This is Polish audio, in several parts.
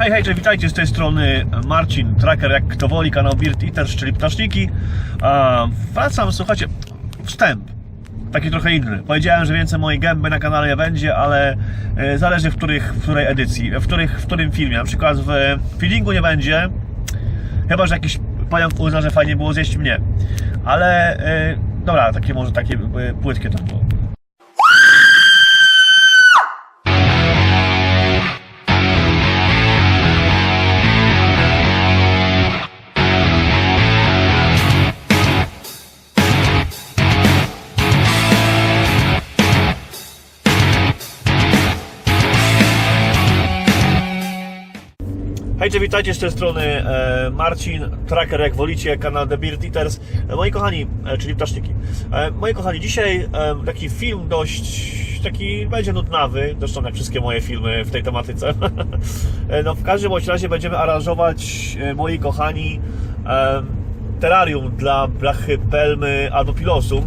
Hej, hej, cześć, witajcie z tej strony Marcin, tracker jak kto woli, kanał Beard Eaters, czyli ptaszniki. A, wracam, słuchajcie, wstęp, taki trochę inny. Powiedziałem, że więcej mojej gęby na kanale będzie, ale e, zależy w, których, w której edycji, w, których, w którym filmie. Na przykład w feelingu nie będzie, chyba, że jakiś pająk uzna, że fajnie było zjeść mnie. Ale, e, dobra, takie może takie e, płytkie to było. Hejcie, witajcie z tej strony e, Marcin, tracker jak wolicie, kanał The Beard Eaters. E, moi kochani, e, czyli ptaszczyki. E, moi kochani, dzisiaj taki film dość, taki będzie nudnawy, zresztą jak wszystkie moje filmy w tej tematyce. no w każdym bądź razie będziemy aranżować, moi kochani, terrarium dla blachy pelmy albo pilosum.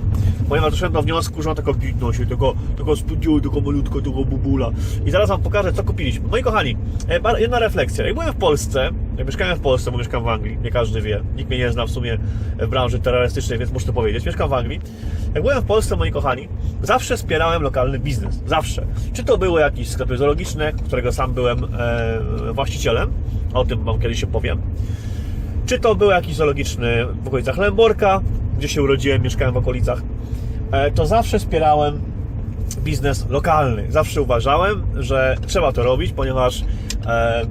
Ponieważ doszedłem do wniosku, że on tylko gitną się, tylko, tylko spódniły, tylko malutko, tylko bubula. I zaraz Wam pokażę, co kupiliśmy. Moi kochani, e, jedna refleksja. Jak byłem w Polsce, jak mieszkałem w Polsce, bo mieszkam w Anglii, nie każdy wie, nikt mnie nie zna w sumie w branży terrorystycznej, więc muszę to powiedzieć. Mieszkam w Anglii. Jak byłem w Polsce, moi kochani, zawsze wspierałem lokalny biznes. Zawsze. Czy to były jakieś sklepy zoologiczne, którego sam byłem e, właścicielem, o tym Wam kiedyś opowiem. Czy to był jakiś zoologiczny w okolicach Lęborka, gdzie się urodziłem, mieszkałem w okolicach, to zawsze wspierałem biznes lokalny. Zawsze uważałem, że trzeba to robić, ponieważ, e,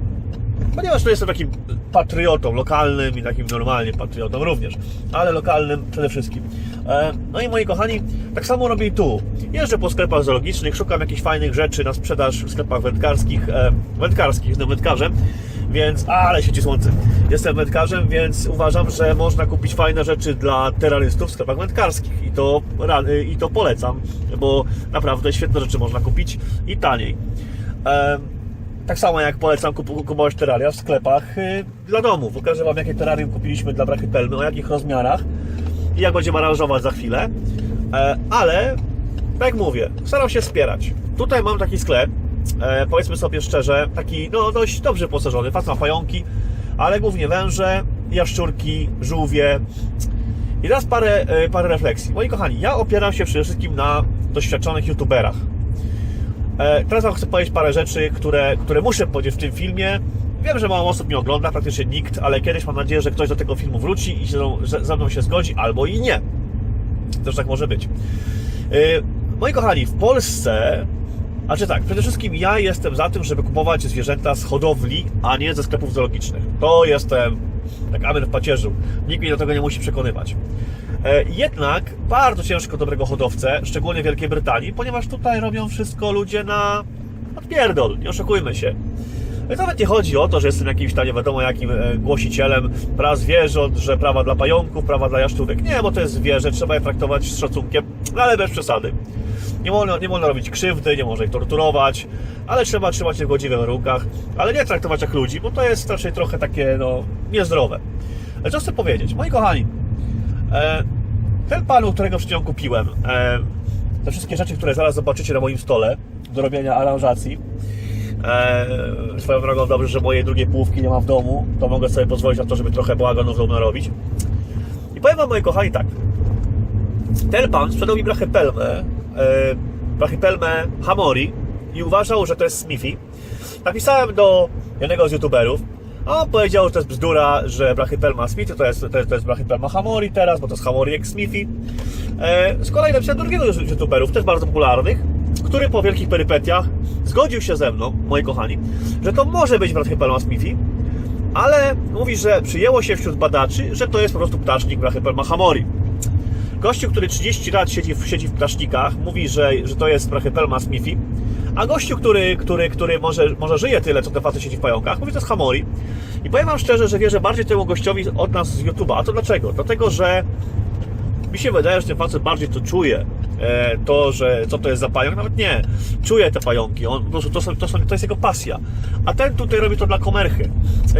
ponieważ to jestem takim patriotą lokalnym i takim normalnie patriotą również, ale lokalnym przede wszystkim. E, no i moi kochani, tak samo robię i tu. Jeżdżę po sklepach zoologicznych, szukam jakichś fajnych rzeczy na sprzedaż w sklepach wędkarskich, e, wędkarskich, jestem wędkarzem, więc, ale sieci słońce. Jestem wędkarzem, więc uważam, że można kupić fajne rzeczy dla terrorystów w sklepach wędkarskich i to, ra- i to polecam, bo naprawdę świetne rzeczy można kupić i taniej. Tak samo jak polecam kup- kupować terraria w sklepach y, dla domu. Pokażę Wam, jakie terrarium kupiliśmy dla brachy pelmy, o jakich rozmiarach i jak będziemy aranżować za chwilę. E, ale, tak jak mówię, staram się wspierać. Tutaj mam taki sklep, e, powiedzmy sobie szczerze, taki no, dość dobrze posażony. Facet ma pająki, ale głównie węże, jaszczurki, żółwie. I teraz parę, e, parę refleksji. Moi kochani, ja opieram się przede wszystkim na doświadczonych youtuberach. E, Teraz Wam chcę powiedzieć parę rzeczy, które, które muszę powiedzieć w tym filmie. Wiem, że mało osób mnie ogląda, praktycznie nikt, ale kiedyś mam nadzieję, że ktoś do tego filmu wróci i że ze mną się zgodzi, albo i nie. Też tak może być. E, Moi kochani, w Polsce, a czy tak, przede wszystkim ja jestem za tym, żeby kupować zwierzęta z hodowli, a nie ze sklepów zoologicznych. To jestem jak amen w pacierzu. Nikt mnie do tego nie musi przekonywać. E, Jednak bardzo ciężko dobrego hodowcę, szczególnie w Wielkiej Brytanii, ponieważ tutaj robią wszystko ludzie na odpierdol, nie oszukujmy się. Ale Nawet nie chodzi o to, że jestem jakimś tam nie wiadomo jakim e, głosicielem praw zwierząt, że prawa dla pająków, prawa dla jaszczurek. Nie, bo to jest zwierzę, trzeba je traktować z szacunkiem, no ale bez przesady. Nie wolno, nie wolno robić krzywdy, nie można ich torturować, ale trzeba trzymać je w godziwych warunkach, ale nie traktować jak ludzi, bo to jest raczej trochę takie, no, niezdrowe. Ale co chcę powiedzieć? Moi kochani, e, ten panu, którego przed chwilą kupiłem, e, te wszystkie rzeczy, które zaraz zobaczycie na moim stole do robienia aranżacji, e, swoją drogą dobrze, że mojej drugiej połówki nie ma w domu, to mogę sobie pozwolić na to, żeby trochę bałaganu w domu narobić. I powiem wam, moi kochani, tak. Ten pan sprzedał mi brachypelmę, e, brachypelmę Hamori i uważał, że to jest Smithy. Napisałem do jednego z youtuberów, a on powiedział, że to jest bzdura, że brachypelma Smithy to jest, to jest, to jest brachypelma Hamori teraz, bo to jest Hamori jak Smithy. E, z kolei napisałem drugiego z youtuberów, też bardzo popularnych, który po wielkich perypetiach zgodził się ze mną, moi kochani, że to może być brachypelma Smithy, ale mówi, że przyjęło się wśród badaczy, że to jest po prostu ptasznik brachypelma Hamori. Gościu, który 30 lat siedzi w, siedzi w ptasznikach, mówi, że, że to jest brachypelma Smithy, a gościu, który, który, który może, może żyje tyle, co ten facet siedzi w pająkach, mówi, że to jest Hamori. I powiem Wam szczerze, że wierzę bardziej temu gościowi od nas z YouTube'a. A to dlaczego? Dlatego, że mi się wydaje, że ten facet bardziej to czuje. E, to, że co to jest za pająk, nawet nie. Czuje te pająki. On, to, są, to, są, to jest jego pasja. A ten tutaj robi to dla komerchy.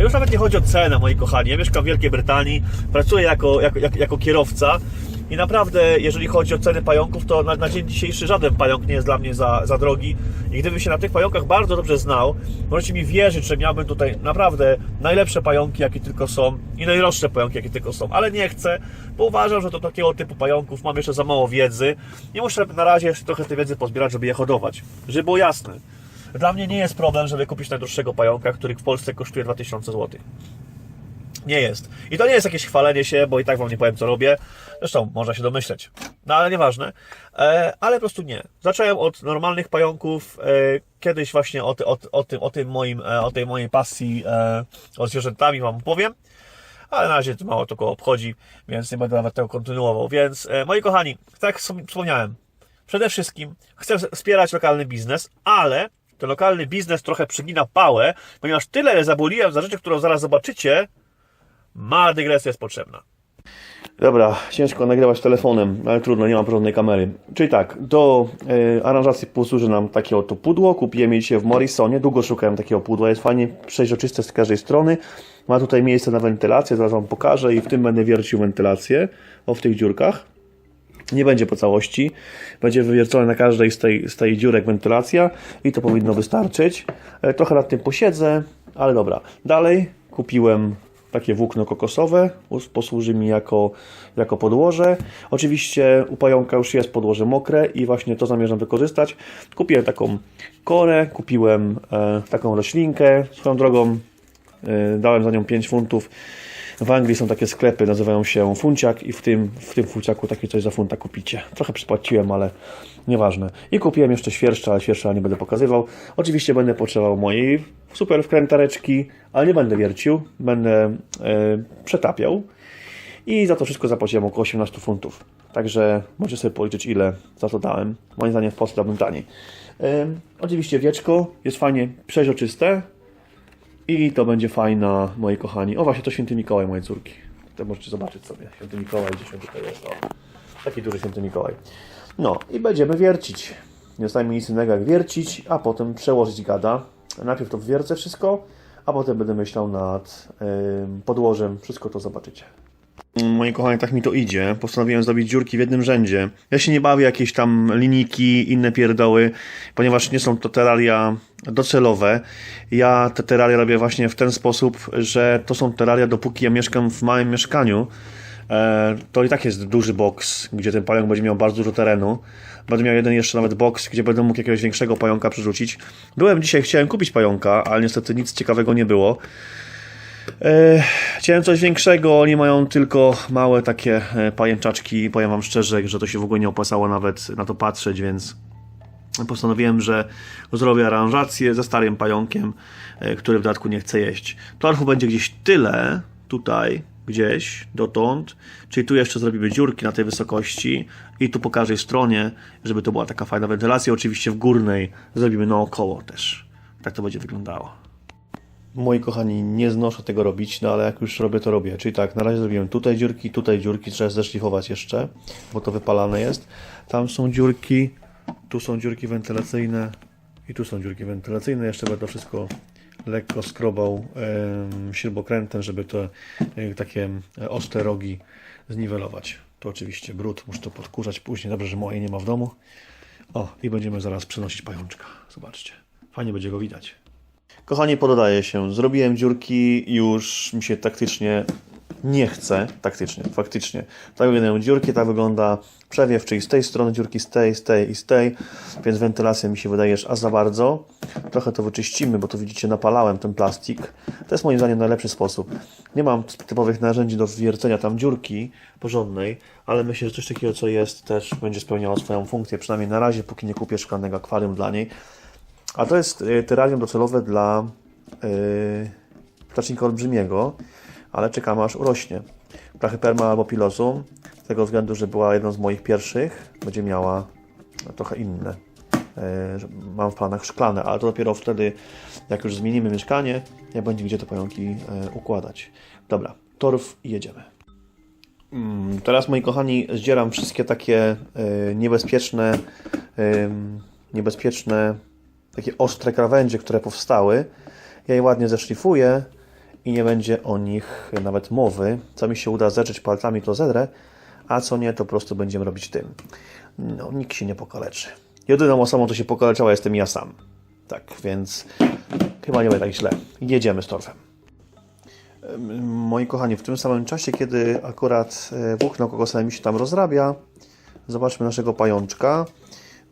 Już nawet nie chodzi o cenę, moi kochani. Ja mieszkam w Wielkiej Brytanii, pracuję jako, jako, jako, jako kierowca I naprawdę, jeżeli chodzi o ceny pająków, to na, na dzień dzisiejszy żaden pająk nie jest dla mnie za, za drogi. I gdybym się na tych pająkach bardzo dobrze znał, możecie mi wierzyć, że miałbym tutaj naprawdę najlepsze pająki, jakie tylko są i najdroższe pająki, jakie tylko są. Ale nie chcę, bo uważam, że do takiego typu pająków mam jeszcze za mało wiedzy. Nie muszę na razie jeszcze trochę tej wiedzy pozbierać, żeby je hodować. Żeby było jasne. Dla mnie nie jest problem, żeby kupić najdroższego pająka, który w Polsce kosztuje 2000 zł. Nie jest. I to nie jest jakieś chwalenie się, bo i tak wam nie powiem, co robię. Zresztą można się domyśleć. No ale nieważne. E, ale po prostu nie. Zacząłem od normalnych pająków. E, kiedyś właśnie o, ty, o, o, tym, o, tym moim, e, o tej mojej pasji e, o zwierzętami wam powiem. Ale na razie to mało to obchodzi, więc nie będę nawet tego kontynuował. Więc e, moi kochani, tak wspomniałem, przede wszystkim chcę wspierać lokalny biznes, ale ten lokalny biznes trochę przygina pałę, ponieważ tyle zaboliłem za rzeczy, którą zaraz zobaczycie, Mała dygresja jest potrzebna. Dobra, ciężko nagrywać telefonem, ale trudno, nie mam porządnej kamery. Czyli tak, do e, aranżacji posłuży nam takie oto pudło. Kupiłem je w Morrisonie. Długo szukałem takiego pudła. Jest fajnie przeźroczyste z każdej strony. Ma tutaj miejsce na wentylację, zaraz Wam pokażę i w tym będę wiercił wentylację. O, w tych dziurkach. Nie będzie po całości. Będzie wywiercona na każdej z tej, z tej dziurek wentylacja i to powinno wystarczyć. E, Trochę nad tym posiedzę, ale dobra. Dalej kupiłem takie włókno kokosowe, posłuży mi jako, jako podłoże. Oczywiście u pająka już jest podłoże mokre i właśnie to zamierzam wykorzystać. Kupiłem taką korę, kupiłem e, taką roślinkę. Swoją drogą e, dałem za nią 5 funtów. W Anglii są takie sklepy, nazywają się Funciak i w tym, w tym Funciaku takie coś za funta kupicie. Trochę przypłaciłem, ale nieważne. I kupiłem jeszcze świerszcza, ale świerszcza nie będę pokazywał. Oczywiście będę potrzebował mojej super wkrętareczki, ale nie będę wiercił, będę e, przetapiał. I za to wszystko zapłaciłem około 18 funtów. Także możecie sobie policzyć, ile za to dałem. Moim zdaniem w Polsce dałbym taniej. E, oczywiście wieczko jest fajnie przeźroczyste. I to będzie fajna, moi kochani. O, właśnie to święty Mikołaj, moje córki. To możecie zobaczyć sobie. Święty Mikołaj, gdzie święty to jest. O, taki duży święty Mikołaj. No i będziemy wiercić. Nie zostaje mi nic innego jak wiercić, a potem przełożyć gada. Najpierw to wiercę wszystko, a potem będę myślał nad podłożem. Wszystko to zobaczycie. Moi kochani, tak mi to idzie. Postanowiłem zrobić dziurki w jednym rzędzie. Ja się nie bawię jakieś tam linijki, inne pierdoły, ponieważ nie są to teralia docelowe. Ja te teralia robię właśnie w ten sposób, że to są teralia, dopóki ja mieszkam w małym mieszkaniu. E, to i tak jest duży boks, gdzie ten pająk będzie miał bardzo dużo terenu. Będę miał jeden jeszcze nawet boks, gdzie będę mógł jakiegoś większego pająka przerzucić. Byłem dzisiaj, chciałem kupić pająka, ale niestety nic ciekawego nie było. E, Chciałem coś większego, oni mają tylko małe takie e, pajęczaczki. Powiem Wam szczerze, że to się w ogóle nie opłacało nawet na to patrzeć, więc postanowiłem, że zrobię aranżację ze starym pająkiem, e, który w dodatku nie chce jeść. Torfu będzie gdzieś tyle, tutaj, gdzieś, dotąd, czyli tu jeszcze zrobimy dziurki na tej wysokości i tu po każdej stronie, żeby to była taka fajna wentylacja. Oczywiście w górnej zrobimy naokoło też. Tak to będzie wyglądało. Moi kochani, nie znoszę tego robić, no ale jak już robię, to robię. Czyli tak, na razie zrobiłem tutaj dziurki, tutaj dziurki, trzeba zeszlifować jeszcze, bo to wypalane jest. Tam są dziurki, tu są dziurki wentylacyjne i tu są dziurki wentylacyjne. Jeszcze będę wszystko lekko skrobał em, śrubokrętem, żeby te e, takie e, ostre rogi zniwelować. To oczywiście brud, muszę to podkurzać później. Dobrze, że mojej nie ma w domu. O, i będziemy zaraz przenosić pajączka. Zobaczcie. Fajnie będzie go widać. Kochani, pododaję się. Zrobiłem dziurki, już mi się taktycznie nie chce. Taktycznie, faktycznie. Tak wyglądają dziurki, tak wygląda przewiew, czyli z tej strony dziurki, z tej, z tej i z tej, więc wentylacja mi się wydaje, a za bardzo. Trochę to wyczyścimy, bo to widzicie, napalałem ten plastik. To jest moim zdaniem najlepszy sposób. Nie mam typowych narzędzi do wiercenia tam dziurki porządnej, ale myślę, że coś takiego, co jest, też będzie spełniało swoją funkcję, przynajmniej na razie, póki nie kupię szklanego akwarium dla niej. A to jest y, terrarium docelowe dla yy, ptacznika olbrzymiego, ale czekamy aż urośnie. Brachyperma albo pilosum, z tego względu, że była jedną z moich pierwszych, będzie miała trochę inne. Yy, mam w planach szklane, ale to dopiero wtedy, jak już zmienimy mieszkanie, jak będzie gdzie te pająki yy, układać. Dobra, torf i jedziemy. Mm, Teraz, moi kochani, zdzieram wszystkie takie y, niebezpieczne, niebezpieczne, takie ostre krawędzie, które powstały. Ja je ładnie zeszlifuję i nie będzie o nich nawet mowy. Co mi się uda zedrzeć palcami, to zedrę, a co nie, to po prostu będziemy robić tym. No, nikt się nie pokaleczy. Jedyną osobą, co się pokaleczała, jestem ja sam. Tak, więc chyba nie będzie tak źle. Jedziemy z torfem. Em, Moi kochani, w tym samym czasie, kiedy akurat e, włókno kokosem mi się tam rozrabia, zobaczmy naszego pajączka.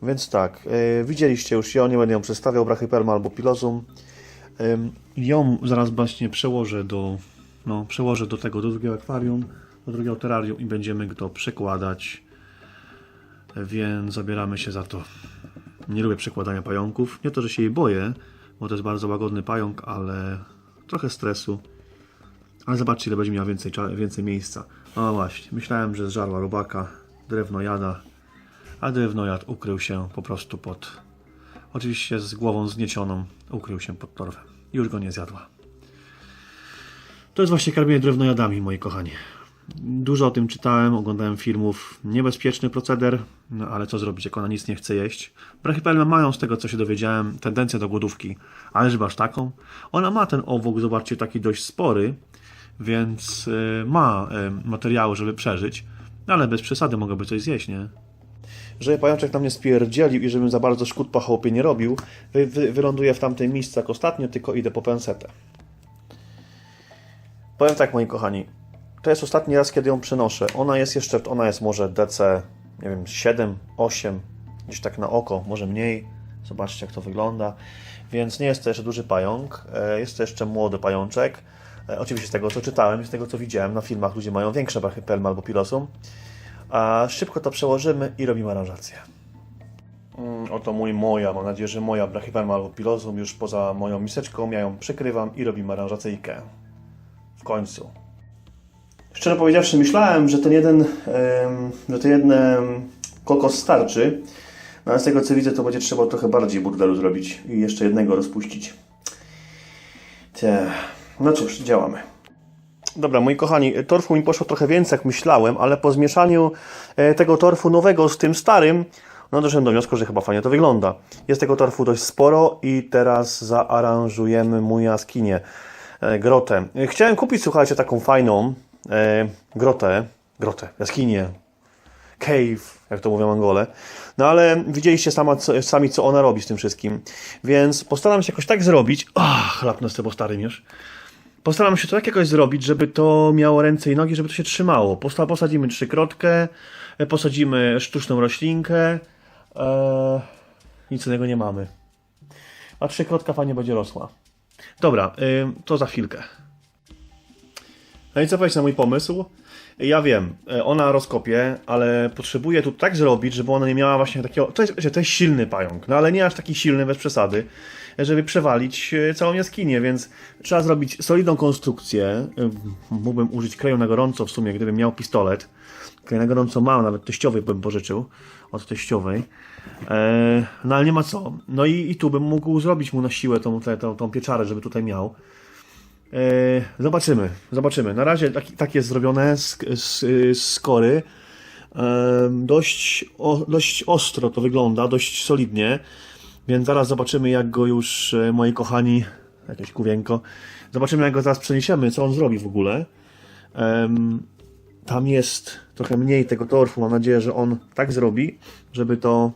Więc tak, e, widzieliście już ją, nie będę ją przedstawiał, brachyperma albo pilozum. Em, Ją zaraz właśnie przełożę do, no, przełożę do tego, do drugiego akwarium, do drugiego terrarium i będziemy to przekładać. Więc zabieramy się za to. Nie lubię przekładania pająków. Nie to, że się jej boję, bo to jest bardzo łagodny pająk, ale trochę stresu. Ale zobaczcie, ile będzie miała więcej, więcej miejsca. No właśnie, myślałem, że zżarła robaka, drewnojada, a drewnojad ukrył się po prostu pod... Oczywiście z głową zniesioną ukrył się pod torfem. Już go nie zjadła. To jest właśnie karmienie drewnojadami, moi kochani. Dużo o tym czytałem, oglądałem filmów. Niebezpieczny proceder, no ale co zrobić, jak ona nic nie chce jeść. Brachypelmy mają, z tego co się dowiedziałem, tendencję do głodówki. Ale żeby aż taką? Ona ma ten owłok, zobaczcie, taki dość spory, więc y, ma y, materiały, żeby przeżyć. No ale bez przesady mogłaby coś zjeść, nie? Żeby pajączek nam nie spierdzielił i żebym za bardzo szkód po chałupie nie robił, wy, wy, wyląduję w tamtym miejscu jak ostatnio, tylko idę po pensetę. Powiem tak, moi kochani, to jest ostatni raz, kiedy ją przenoszę. Ona jest jeszcze, ona jest może DC, nie wiem, 7, 8, gdzieś tak na oko, może mniej. Zobaczcie, jak to wygląda. Więc nie jest to jeszcze duży pająk, e, jest to jeszcze młody pajączek. E, Oczywiście z tego, co czytałem z tego, co widziałem na filmach, ludzie mają większe brachypelmy albo pilosum. A szybko to przełożymy i robimy aranżację. Mm, Oto mój moja, mam nadzieję, że moja brachypelma albo pilosum już poza moją miseczką. Ja ją przykrywam i robimy aranżacyjkę. W końcu. Szczerze powiedziawszy, myślałem, że ten jeden, że ten jeden em, kokos starczy. No ale z tego co widzę, to będzie trzeba trochę bardziej burdelu zrobić i jeszcze jednego rozpuścić. Te. No cóż, działamy. Dobra, moi kochani, torfu mi poszło trochę więcej, jak myślałem, ale po zmieszaniu e, tego torfu nowego z tym starym, no doszedłem do wniosku, że chyba fajnie to wygląda. Jest tego torfu dość sporo i teraz zaaranżujemy mu jaskinię, e, grotę. E, Chciałem kupić, słuchajcie, taką fajną e, grotę, grotę, jaskinię, cave, jak to mówią Angole. No ale widzieliście sama, co, sami, co ona robi z tym wszystkim. Więc postaram się jakoś tak zrobić. Ach, chlapnę z tego starym już. Postaram się to tak jakoś zrobić, żeby to miało ręce i nogi, żeby to się trzymało. Posta- Posadzimy trzykrotkę, e, posadzimy sztuczną roślinkę. Eee, nic innego nie mamy. A trzykrotka fajnie będzie rosła. Dobra, ym, to za chwilkę. No i co powiedzieć na mój pomysł? Ja wiem, e, ona rozkopie, ale potrzebuję tu tak zrobić, żeby ona nie miała właśnie takiego. To jest, to jest silny pająk, no ale nie aż taki silny bez przesady, żeby przewalić e, całą jaskinię, więc trzeba zrobić solidną konstrukcję. E, Mógłbym użyć kleju na gorąco w sumie, gdybym miał pistolet. Klej na gorąco mam, nawet teściowy bym pożyczył od teściowej. E, no ale nie ma co. No i, i tu bym mógł zrobić mu na siłę tą, tą, tą pieczarę, żeby tutaj miał. Zobaczymy, zobaczymy. Na razie tak, tak jest zrobione z. E, Dość, dość ostro to wygląda, dość solidnie. Więc zaraz zobaczymy, jak go już, e, moi kochani, jakieś kuwienko, zobaczymy, jak go zaraz przeniesiemy, co on zrobi w ogóle. Em, Tam jest trochę mniej tego torfu. Mam nadzieję, że on tak zrobi, żeby to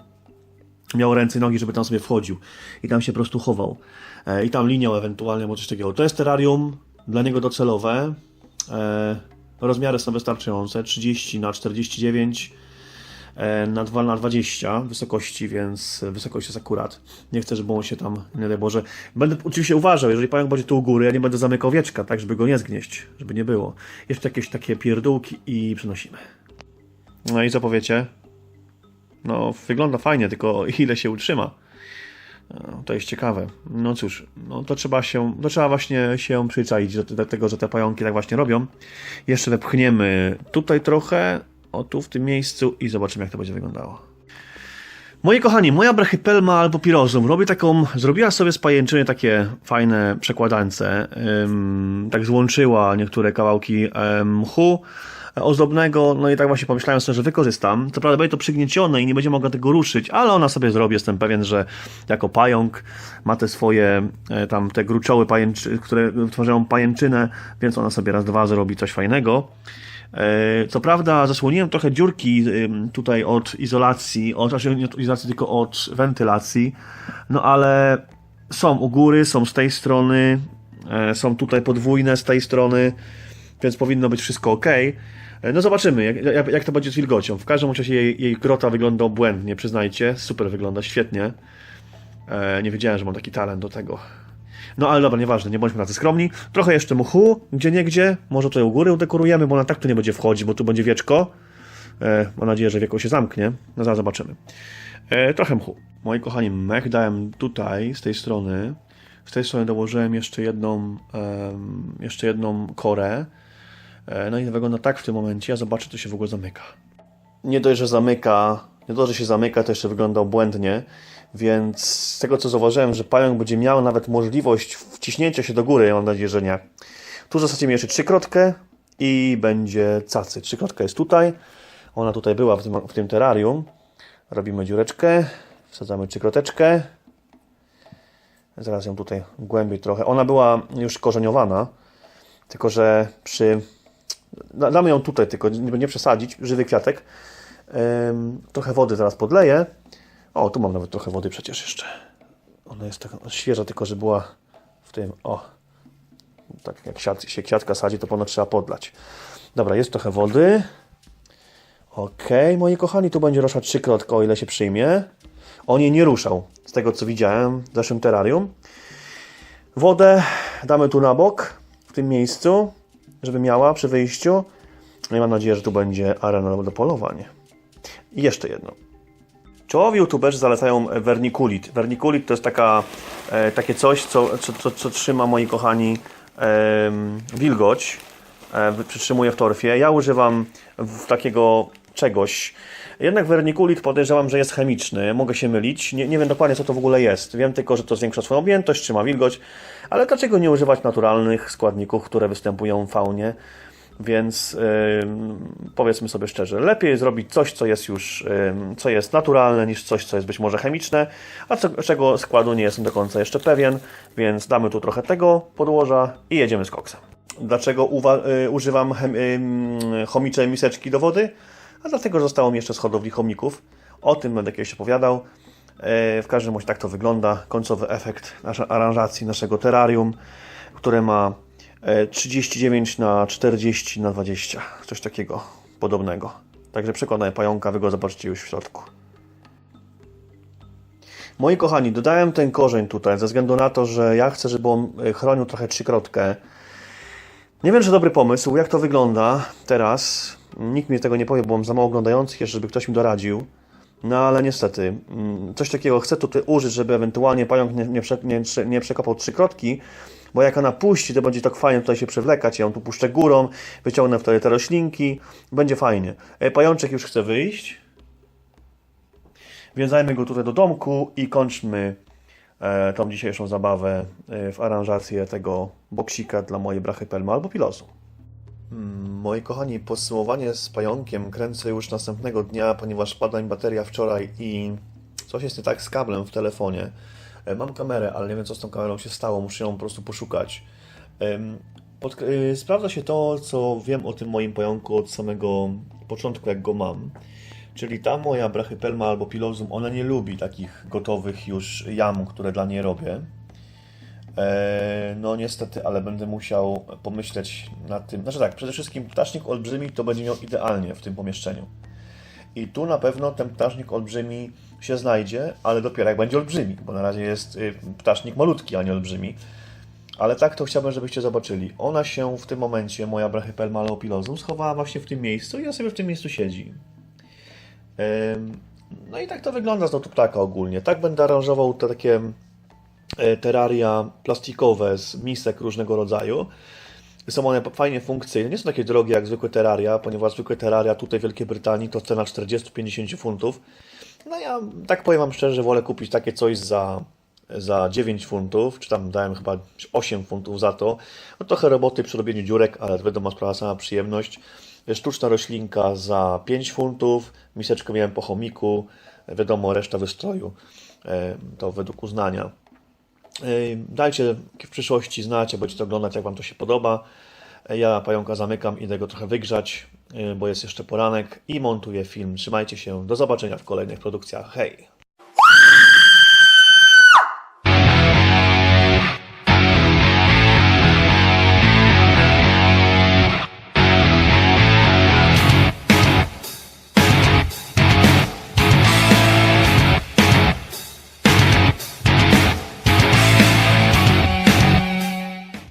miał ręce i nogi, żeby tam sobie wchodził i tam się po prostu chował. E, I tam linią ewentualnie, albo coś takiego. To jest terrarium dla niego docelowe. E, rozmiary są wystarczające. 30 na 49 e, na 2 na 20 wysokości, więc wysokość jest akurat. Nie chcę, żeby on się tam, nie daj Boże. Będę oczywiście uważał, jeżeli pająk będzie tu u góry, ja nie będę zamykał wieczka, tak, żeby go nie zgnieść, żeby nie było. Jeszcze jakieś takie pierdółki i przenosimy. No i co powiecie? No, wygląda fajnie, tylko ile się utrzyma? No, To jest ciekawe. No cóż, no to trzeba się, to trzeba właśnie się przyczaić do, do tego, że te pająki tak właśnie robią. Jeszcze wepchniemy tutaj trochę, o tu w tym miejscu i zobaczymy jak to będzie wyglądało. Moi kochani, moja brachypelma albo pirozum robi taką, zrobiła sobie z pajęczyny takie fajne przekładańce. Ym, tak złączyła niektóre kawałki mchu ozdobnego, no i tak właśnie pomyślałem sobie, że wykorzystam. Co prawda będzie to przygniecione i nie będzie mogła tego ruszyć, ale ona sobie zrobi. Jestem pewien, że jako pająk ma te swoje e, tam te gruczoły, pajęczy, które tworzą pajęczynę, więc ona sobie raz, dwa zrobi coś fajnego. E, Co prawda zasłoniłem trochę dziurki ym, tutaj od izolacji, od, znaczy nie od izolacji, tylko od wentylacji, no ale są u góry, są z tej strony, e, są tutaj podwójne z tej strony, więc powinno być wszystko ok. E, No zobaczymy, jak, jak, jak to będzie z wilgocią. W każdym razie jej, jej grota wygląda obłędnie, przyznajcie. Super wygląda, świetnie. E, nie wiedziałem, że mam taki talent do tego. No ale dobra, nieważne, nie bądźmy tacy skromni. Trochę jeszcze mchu, gdzie nie gdzie. Może tutaj u góry udekorujemy, bo ona tak tu nie będzie wchodzić, bo tu będzie wieczko. E, mam nadzieję, że wieko się zamknie. No zaraz zobaczymy. E, trochę mchu. Moi kochani, mech dałem tutaj, z tej strony. Z tej strony dołożyłem jeszcze jedną, em, jeszcze jedną korę. E, no i wygląda tak w tym momencie. Ja zobaczę, co się w ogóle zamyka. Nie dość, że zamyka, nie dość, że się zamyka, to jeszcze wygląda obłędnie. Więc z tego, co zauważyłem, że pająk będzie miał nawet możliwość wciśnięcia się do góry, ja mam nadzieję, że nie. Tu zostawcie mi jeszcze trzykrotkę i będzie cacy. Trzykrotka jest tutaj. Ona tutaj była w tym, w tym terrarium. Robimy dziureczkę, wsadzamy trzykroteczkę. Zaraz ją tutaj głębiej trochę. Ona była już korzeniowana, tylko że przy... da- Damy ją tutaj, tylko nie nie przesadzić, żywy kwiatek. Trochę wody zaraz podleję. O, tu mam nawet trochę wody przecież jeszcze. Ona jest taka świeża, tylko że była w tym, o. Tak jak kwiat, się kwiatka sadzi, to ponad trzeba podlać. Dobra, jest trochę wody. Ok, moi kochani, tu będzie rosła trzykrotka, o ile się przyjmie. On jej nie ruszał, z tego co widziałem w naszym terrarium. Wodę damy tu na bok, w tym miejscu, żeby miała przy wyjściu. No i mam nadzieję, że tu będzie arena do polowań. I jeszcze jedno. Czołowi youtuberzy zalecają wernikulit. Wernikulit to jest taka, e, takie coś, co, co, co, co trzyma, moi kochani, em, wilgoć. E, przytrzymuje w torfie. Ja używam w takiego czegoś. Jednak wernikulit podejrzewam, że jest chemiczny. Mogę się mylić. Nie, nie wiem dokładnie, co to w ogóle jest. Wiem tylko, że to zwiększa swoją objętość, trzyma wilgoć. Ale dlaczego nie używać naturalnych składników, które występują w faunie? Więc powiedzmy sobie szczerze, lepiej zrobić coś, co jest już, co jest naturalne, niż coś, co jest być może chemiczne, a co, czego składu nie jestem do końca jeszcze pewien, więc damy tu trochę tego podłoża i jedziemy z koksem. Dlaczego y, używam chomiczej miseczki do wody? A dlatego, że zostało mi jeszcze z hodowli chomików. O tym będę kiedyś opowiadał. E, W każdym razie tak to wygląda. Końcowy efekt naszej aranżacji, naszego terrarium, które ma 39 na 40 na 20. Coś takiego podobnego. Także przekładaj pająka, wy go zobaczycie już w środku. Moi kochani, dodałem ten korzeń tutaj ze względu na to, że ja chcę, żeby on e, chronił trochę trzykrotkę. Nie wiem, czy dobry pomysł, jak to wygląda teraz. Nikt mi tego nie powie, bo mam za mało oglądających, jeszcze żeby ktoś mi doradził. No ale niestety, mm, coś takiego chcę tutaj użyć, żeby ewentualnie pająk nie, nie, nie, nie przekopał trzykrotki, bo jak ona puści, to będzie tak fajnie tutaj się przewlekać. Ja ją tu puszczę górą, wyciągnę wtedy te roślinki, będzie fajnie. E, Pajączek już chce wyjść, więc dajmy go tutaj do domku i kończmy e, tą dzisiejszą zabawę e, w aranżację tego boksika dla mojej brachy pelma albo pilosu. Mm, Moi kochani, podsumowanie z pająkiem kręcę już następnego dnia, ponieważ padła mi bateria wczoraj i coś jest nie tak z kablem w telefonie. E, Mam kamerę, ale nie wiem co z tą kamerą się stało, muszę ją po prostu poszukać. Pod, y, sprawdza się to, co wiem o tym moim pająku od samego początku, jak go mam. Czyli ta moja brachypelma albo pilozum, ona nie lubi takich gotowych już jam, które dla niej robię. E, No niestety, ale będę musiał pomyśleć nad tym. Znaczy tak, przede wszystkim ptasznik olbrzymi to będzie miał idealnie w tym pomieszczeniu. I tu na pewno ten ptasznik olbrzymi się znajdzie, ale dopiero jak będzie olbrzymi, bo na razie jest y, ptasznik malutki, a nie olbrzymi. Ale tak to chciałbym, żebyście zobaczyli. Ona się w tym momencie, moja brachypelma leopilozum, schowała właśnie w tym miejscu i ona sobie w tym miejscu siedzi. No i tak to wygląda z lotu ptaka ogólnie. Tak będę aranżował te takie e, terraria plastikowe z misek różnego rodzaju. Są one fajnie funkcyjne, nie są takie drogie jak zwykłe terraria, ponieważ zwykłe terraria tutaj w Wielkiej Brytanii to cena 40-50 funtów. No ja tak powiem Wam szczerze, wolę kupić takie coś za, za 9 funtów, czy tam dałem chyba 8 funtów za to. No trochę roboty przy robieniu dziurek, ale wiadomo, sprawa sama przyjemność. sztuczna roślinka za 5 funtów, miseczkę miałem po chomiku, wiadomo, reszta wystroju, e, to według uznania. E, Dajcie w przyszłości znać, będziecie oglądać, jak Wam to się podoba. E, Ja pająka zamykam, idę go trochę wygrzać, bo jest jeszcze poranek i montuję film. Trzymajcie się, do zobaczenia w kolejnych produkcjach. Hej!